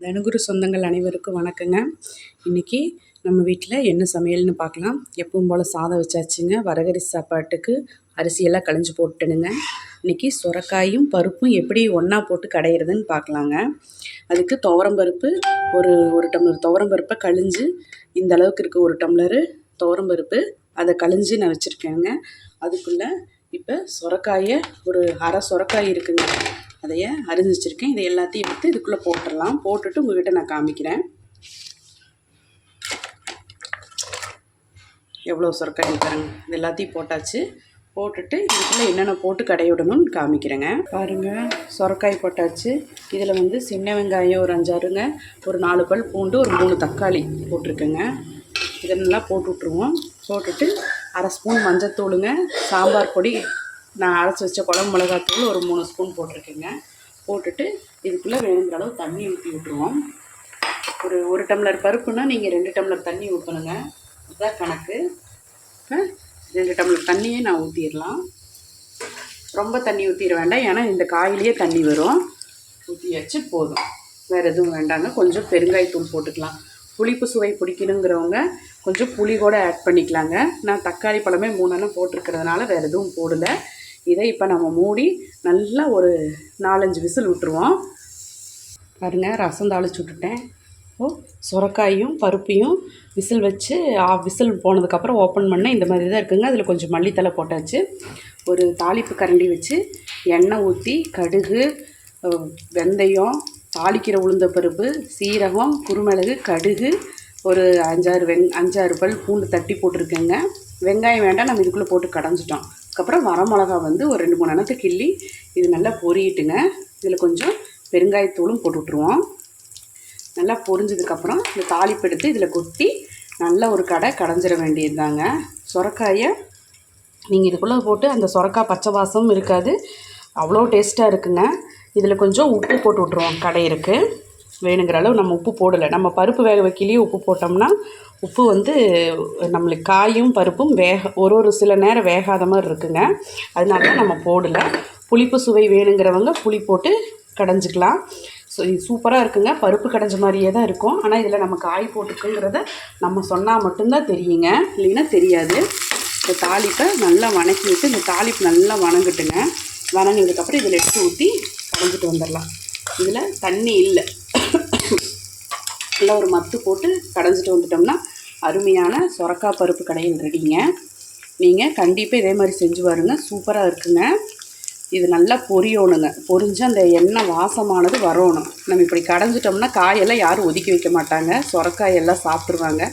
தனுகுரு சொந்தங்கள் அனைவருக்கும் வணக்கங்க. இன்றைக்கி நம்ம வீட்டில் என்ன சமையல்னு பார்க்கலாம் எப்பவும் போல் சாதம் வச்சாச்சுங்க. வரகரி சாப்பாட்டுக்கு அரிசியெல்லாம் களைஞ்சி போட்டுனுங்க இன்றைக்கி சுரக்காயும் பருப்பும் எப்படி ஒன்றா போட்டு கடையிறதுன்னு பார்க்கலாங்க அதுக்கு துவரம் பருப்பு ஒரு ஒரு டம்ளர் துவரம் பருப்பை கழிஞ்சு இந்த அளவுக்கு இருக்க ஒரு டம்ளரு துவரம் பருப்பு அதை கழிஞ்சு நான் வச்சுருக்கேங்க. அதுக்குள்ளே இப்போ சுரக்காயை ஒரு அரை சுரக்காய் இருக்குங்க. அதைய அரிஞ்சு வச்சுருக்கேன் இதை எல்லாத்தையும் எடுத்து இதுக்குள்ளே போட்டுடலாம் போட்டுட்டு உங்கள்கிட்ட நான் காமிக்கிறேன். எவ்வளோ சுரக்காய் பாருங்க. இது எல்லாத்தையும் போட்டாச்சு. போட்டுட்டு இதுக்குள்ளே என்னென்ன போட்டு கடையிடணும்னு காமிக்கிறேங்க. பாருங்கள் சொரக்காய் போட்டாச்சு. இதில் வந்து சின்ன வெங்காயம் ஒரு அஞ்சாறுங்க. ஒரு நாலு பல் பூண்டு ஒரு மூணு தக்காளி போட்டிருக்கேங்க. இதை நல்லா போட்டு விட்ருவோம் போட்டுட்டு அரை ஸ்பூன் மஞ்சத்தூளுங்க. சாம்பார் பொடி நான் அரைச்சி வச்ச குழம்பு மிளகாத்தூள் ஒரு மூணு ஸ்பூன் போட்டிருக்கேங்க. போட்டுட்டு இதுக்குள்ளே வேணுங்கிற அளவு தண்ணி ஊற்றி விட்ருவோம் ஒரு ஒரு டம்ளர் பருப்புனா நீங்கள் ரெண்டு டம்ளர் தண்ணி ஊற்றணுங்க அதுதான் கணக்கு. ரெண்டு டம்ளர் தண்ணியே நான் ஊற்றிடலாம் ரொம்ப தண்ணி ஊற்றிட வேண்டாம். ஏன்னா இந்த காயிலேயே தண்ணி வரும். ஊற்றியாச்சு போதும். வேறு எதுவும் வேண்டாங்க. கொஞ்சம் பெருங்காயத்தூள் போட்டுக்கலாம். புளிப்பு சுவை பிடிக்கணுங்கிறவங்க கொஞ்சம் புளி கூட ஆட் பண்ணிக்கலாங்க. நான் தக்காளி பழமே மூணெல்லாம் போட்டிருக்கிறதுனால வேறு எதுவும் போடலை. இதை இப்போ நம்ம மூடி நல்லா ஒரு நாலஞ்சு விசில் விட்டுருவோம். பாருங்கள் ரசம் தாளிச்சு விட்டுட்டேன். ஓ சுரக்காயும் பருப்பையும் விசில் வச்சு ஆஃப் விசில் போனதுக்கப்புறம் ஓப்பன் பண்ணால் இந்த மாதிரி தான் இருக்குங்க. அதில் கொஞ்சம் மல்லித்தலை போட்டாச்சு. ஒரு தாளிப்பு கரண்டி வச்சு எண்ணெய் ஊற்றி கடுகு வெந்தயம் தாளிக்கிற உளுந்த பருப்பு சீரகம் குருமிளகு கடுகு ஒரு அஞ்சாறு வெங் அஞ்சாறு பல் பூண்டு தட்டி போட்டிருக்கேங்க. வெங்காயம் வேண்டாம் நம்ம இதுக்குள்ளே போட்டு கடைஞ்சிட்டோம். அதுக்கப்புறம் வரமிளகா வந்து ஒரு ரெண்டு மூணு எண்ணத்தை கிள்ளி இது நல்லா பொரியிட்டுங்க. இதில் கொஞ்சம் பெருங்காயத்தூளும் போட்டு விட்ருவோம் நல்லா பொரிஞ்சதுக்கப்புறம் இந்த தாளிப்பு எடுத்து இதில் கொட்டி நல்ல ஒரு கடை கடைஞ்சிட வேண்டியது தாங்க சுரக்காயை நீங்கள் இதுக்குள்ளே போட்டு அந்த சுரக்காய் பச்சை வாசமும் இருக்காது. அவ்வளோ டேஸ்ட்டாக இருக்குங்க. இதில் கொஞ்சம் உப்பு போட்டு விட்ருவோம் கடை இருக்குது வேணுங்கிற அளவு நம்ம உப்பு போடலை. நம்ம பருப்பு வேக வைக்கலையே உப்பு போட்டோம்னா உப்பு வந்து நம்மளுக்கு காயும் பருப்பும் வேக ஒரு ஒரு சில நேரம் வேகாத மாதிரி இருக்குங்க. அதனால தான் நம்ம போடலை. புளிப்பு சுவை வேணுங்கிறவங்க புளி போட்டு கடைஞ்சிக்கலாம். ஸோ இது சூப்பராக இருக்குங்க. பருப்பு கடைஞ்ச மாதிரியே தான் இருக்கும். ஆனால் இதில் நம்ம காய் போட்டுக்குங்கிறத நம்ம சொன்னால் மட்டும்தான் தெரியுங்க. இல்லைன்னா தெரியாது. இந்த தாளிப்பை நல்லா வணக்கி விட்டு இந்த தாளிப்பு நல்லா வணங்கட்டுங்க. வணங்கினதுக்கப்புறம் இதில் எடுத்து ஊற்றி கடைஞ்சிட்டு வந்துடலாம். இதில் தண்ணி இல்லை. நல்லா ஒரு மத்து போட்டு கடைஞ்சிட்டு வந்துட்டோம்னா அருமையான சொரக்காய் பருப்பு கடையில் ரெடிங்க. நீங்கள் கண்டிப்பாக இதே மாதிரி செஞ்சு பாருங்கள் சூப்பராக இருக்குங்க. இது நல்லா பொரியணுங்க. பொரிஞ்சு அந்த எண்ணெய் வாசமானது வரணும். நம்ம இப்படி கடைஞ்சிட்டோம்னா காயெல்லாம் யாரும் ஒதுக்கி வைக்க மாட்டாங்க. சொரக்காயெல்லாம் சாப்பிட்ருவாங்க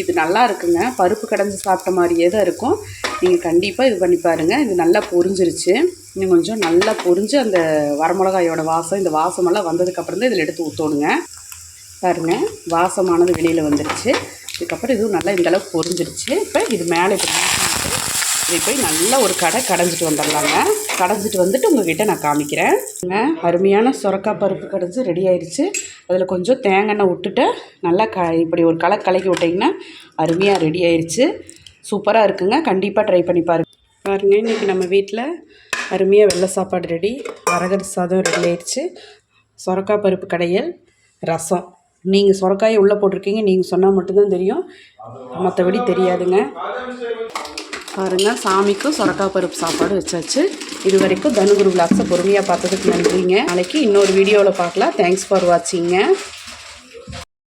இது நல்லா இருக்குங்க. பருப்பு கடைஞ்சி சாப்பிட்ட மாதிரியே தான் இருக்கும். நீங்கள் கண்டிப்பாக இது பண்ணி பாருங்கள் இது நல்லா பொரிஞ்சிருச்சு. இன்னும் கொஞ்சம் நல்லா பொரிஞ்சு அந்த வரமிளகாயோட வாசம் இந்த வாசமெல்லாம் வந்ததுக்கப்புறம் தான் இதில் எடுத்து ஊற்றணுங்க பாருங்கள் வாசமானது வெளியில் வந்துருச்சு. இதுக்கப்புறம் இதுவும் நல்லா இந்தளவுக்கு பொரிஞ்சிருச்சு. இப்போ இது மேலே இப்போ இதை போய் நல்லா ஒரு கடை கடைஞ்சிட்டு வந்துடலாங்க. கடைஞ்சிட்டு வந்துட்டு உங்ககிட்ட நான் காமிக்கிறேன். அருமையான சுரக்காய் பருப்பு கடைஞ்சி ரெடி ஆயிடுச்சு அதில் கொஞ்சம் தேங்காய் விட்டுட்டு நல்லா க இப்படி ஒரு களை கலக்கி விட்டிங்கன்னா அருமையாக ரெடி ஆயிடுச்சு சூப்பராக இருக்குங்க. கண்டிப்பாக ட்ரை பண்ணி பாருங்க. பாருங்க இன்றைக்கி நம்ம வீட்டில் அருமையாக வெள்ளை சாப்பாடு ரெடி. அரகர் சாதம் ரெடி ஆயிடுச்சு சுரக்காய் பருப்பு கடையல் ரசம். நீங்கள் சுரக்காயை உள்ளே போட்டிருக்கீங்க நீங்கள் சொன்னால் மட்டும்தான் தெரியும். மற்றபடி தெரியாதுங்க. பாருங்கள் சாமிக்கும் சுரக்காய் பருப்பு சாப்பாடு வச்சாச்சு. இது வரைக்கும் தனுகுரு விளாக்ஸை பொறுமையாக பார்த்ததுக்கு நன்றிங்க. நாளைக்கு இன்னொரு வீடியோவில் பார்க்கலாம். Thanks for வாட்சிங்க